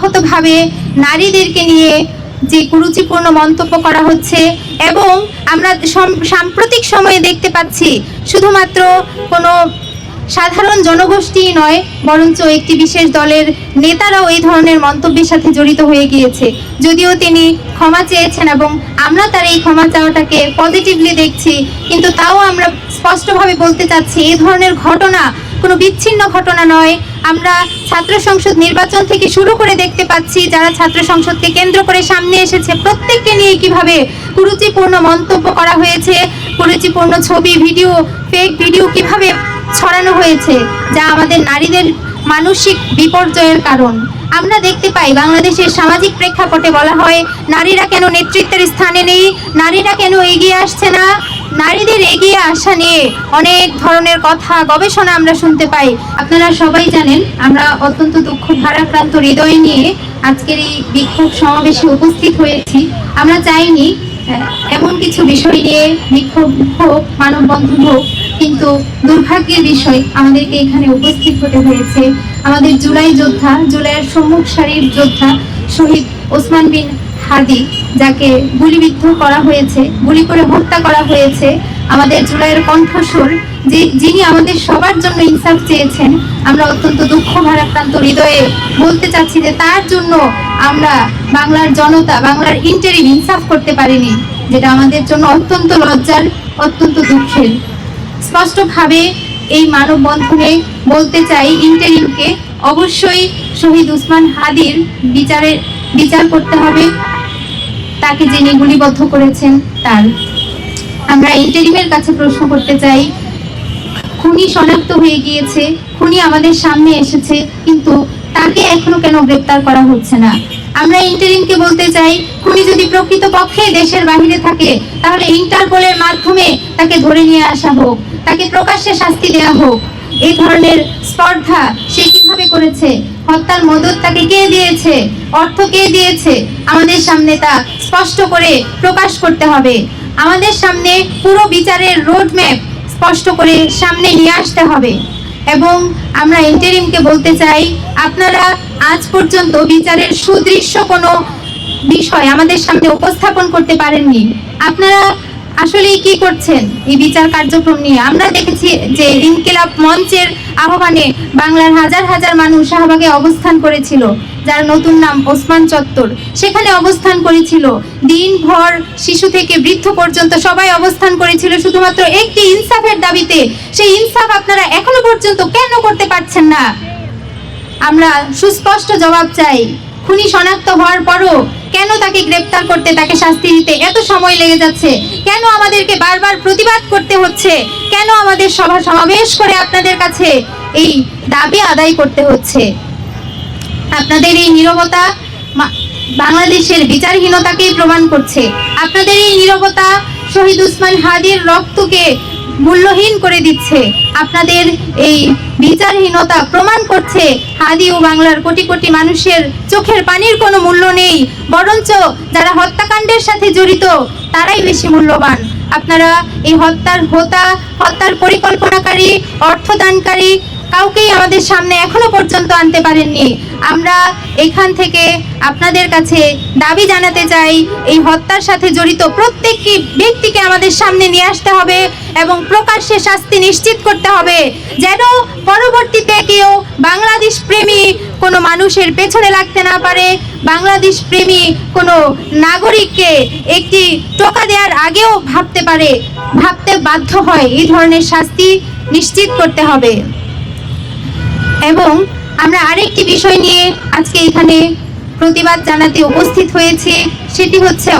অব্যাহতভাবে নারীদেরকে নিয়ে যে কুরুচিপূর্ণ মন্তব্য করা হচ্ছে এবং আমরা সাম্প্রতিক সময়ে দেখতে পাচ্ছি শুধুমাত্র কোনো সাধারণ জনগোষ্ঠী নয়, বরঞ্চ একটি বিশেষ দলের নেতারাও এই ধরনের মন্তব্যের সাথে জড়িত হয়ে গিয়েছে। যদিও তিনি ক্ষমা চেয়েছেন এবং আমরা তার এই ক্ষমা চাওয়াটাকে পজিটিভলি দেখছি, কিন্তু তাও আমরা স্পষ্টভাবে বলতে চাচ্ছি, এই ধরনের ঘটনা কোনো বিচ্ছিন্ন ঘটনা নয়। আমরা ছাত্র সংসদ নির্বাচন থেকে শুরু করে দেখতে পাচ্ছি যারা ছাত্র সংসদকে কেন্দ্র করে সামনে এসেছে, প্রত্যেককে নিয়ে কীভাবে কুরুচিপূর্ণ মন্তব্য করা হয়েছে, কুরুচিপূর্ণ ছবি, ভিডিও ফেক ভিডিও কীভাবে ছড়ানো হয়েছে, যা আমাদের নারীদের মানসিক বিপর্যয়ের কারণ। আমরা দেখতে পাই বাংলাদেশের সামাজিক প্রেক্ষাপটে বলা হয়, নারীরা কেন নেতৃত্বের স্থানে নেই, নারীরা কেন এগিয়ে আসছে না নারীদের এগিয়ে আসা নিয়ে অনেক ধরনের কথা গবেষণা আমরা শুনতে পাই। আপনারা সবাই জানেন, আমরা অত্যন্ত দুঃখ ভারাক্রান্ত হৃদয় নিয়ে আজকের এই বিক্ষোভ সমাবেশে উপস্থিত হয়েছি। আমরা চাইনি এমন কিছু বিষয় নিয়ে বিক্ষোভ হোক, মানববন্ধন হোক, কিন্তু দুর্ভাগ্যের বিষয় আমাদেরকে এখানে উপস্থিত হতে হয়েছে। আমাদের জুলাই যোদ্ধা, জুলাইয়ের সম্মুখ সারির যোদ্ধা শহীদ ওসমান বিন হাদি, যাকে গুলিবিদ্ধ করা হয়েছে, গুলি করে হত্যা করা হয়েছে আমাদের জুলাইয়ের কণ্ঠস্বর, যে যিনি আমাদের সবার জন্য ইনসাফ চেয়েছেন, আমরা অত্যন্ত দুঃখ ভারাক্রান্ত হৃদয়ে বলতে চাচ্ছি যে তার জন্য আমরা বাংলার জনতা, বাংলার ইন্টারিম ইনসাফ করতে পারিনি, যেটা আমাদের জন্য অত্যন্ত লজ্জার, অত্যন্ত দুঃখের। স্পষ্টভাবে এই মানববন্ধনে বলতে চাই ইন্টারিমকে অবশ্যই শহীদ উসমান হাদির বিচারের, বিচার করতে হবে। তাকে যিনি গুলিবদ্ধ করেছেন তার। আমরা ইন্টারিমের কাছে প্রশ্ন করতে চাই, খুনি শনাক্ত হয়ে গিয়েছে, খুনি আমাদের সামনে এসেছে, কিন্তু তাকে এখনও কেন গ্রেপ্তার করা হচ্ছে না? আমরা ইন্টারিমকে বলতে চাই, খুনি যদি প্রকৃত পক্ষে দেশের বাহিরে থাকে, তাহলে ইন্টারপোলের মাধ্যমে তাকে ধরে নিয়ে আসা হোক, তাকে প্রকাশ্যে শাস্তি দেওয়া হোক। এই ধরনের স্পর্ধা সে কীভাবে করেছে। হত্যার মদত তাকে কে দিয়েছে? অর্থ কে দিয়েছে? আমাদের সামনে তা স্পষ্ট করে প্রকাশ করতে হবে। আমাদের সামনে পুরো বিচারের রোডম্যাপ স্পষ্ট করে সামনে নিয়ে আসতে হবে। এবং আমরা ইন্টারিমকে বলতে চাই, আপনারা আজ পর্যন্ত বিচারের সুদৃশ্য কোনো বিষয় আমাদের সামনে উপস্থাপন করতে পারেননি। আপনারা আসলেই কি করছেন? এই বিচার কার্যক্রম নিয়ে আমরা দেখেছি যে ইনকিলাব মঞ্চের আহ্বানে বাংলার হাজার হাজার মানুষ শাহবাগে অবস্থান করেছিল, যার নতুন নাম ওসমান চত্বর। সেখানে অবস্থান করেছিল। দিনভর শিশু থেকে বৃদ্ধ পর্যন্ত সবাই অবস্থান করেছিল, শুধুমাত্র একটি ইনসাফের দাবিতে। সেই ইনসাফ আপনারা এখনও পর্যন্ত কেন করতে পারছেন না? আমরা সুস্পষ্ট জবাব চাই। খুনি শনাক্ত হওয়ার পরও কেন তাকে গ্রেপ্তার করতে, তাকে শাস্তি দিতে এত সময় লেগে যাচ্ছে? কেন আমাদেরকে বারবার প্রতিবাদ করতে হচ্ছে? কেন আমাদের সভা সমাবেশ করে আপনাদের কাছে এই দাবি আদায় করতে হচ্ছে? আপনাদের এই নীরবতা বাংলাদেশের বিচারহীনতাকেই প্রমাণ করছে। আপনাদের এই নীরবতা শহীদ উসমান হাদির রক্তকে মূল্যহীন করে দিচ্ছে। আপনাদের এই বিচারহীনতা প্রমাণ করছে হাদি ও বাংলার কোটি কোটি মানুষের চোখের পানির কোনো মূল্য নেই। বরঞ্চ যারা হত্যাকাণ্ডের সাথে জড়িত, তারাই বেশি মূল্যবান। আপনারা এই হত্যার হোতা, হত্যার পরিকল্পনাকারী, অর্থদানকারী কাউকেই আমাদের সামনে এখনও পর্যন্ত আনতে পারেননি। আমরা এখান থেকে আপনাদের কাছে দাবি জানাতে চাই, এই হত্যার সাথে জড়িত প্রত্যেকটি ব্যক্তিকে আমাদের সামনে নিয়ে আসতে হবে এবং প্রকাশ্যে শাস্তি নিশ্চিত করতে হবে, যেন পরবর্তীতে কেউ বাংলাদেশ প্রেমী কোনো মানুষের পেছনে লাগতে না পারে। বাংলাদেশ প্রেমী কোনো নাগরিককে একটি টোকা দেওয়ার আগেও ভাবতে পারে, ভাবতে বাধ্য হয়। এই ধরনের শাস্তি নিশ্চিত করতে হবে। এবং আমরা আরেকটি বিষয় নিয়ে আজকে এখানে প্রতিবাদ জানাতে উপস্থিত হয়েছে সেটি হচ্ছে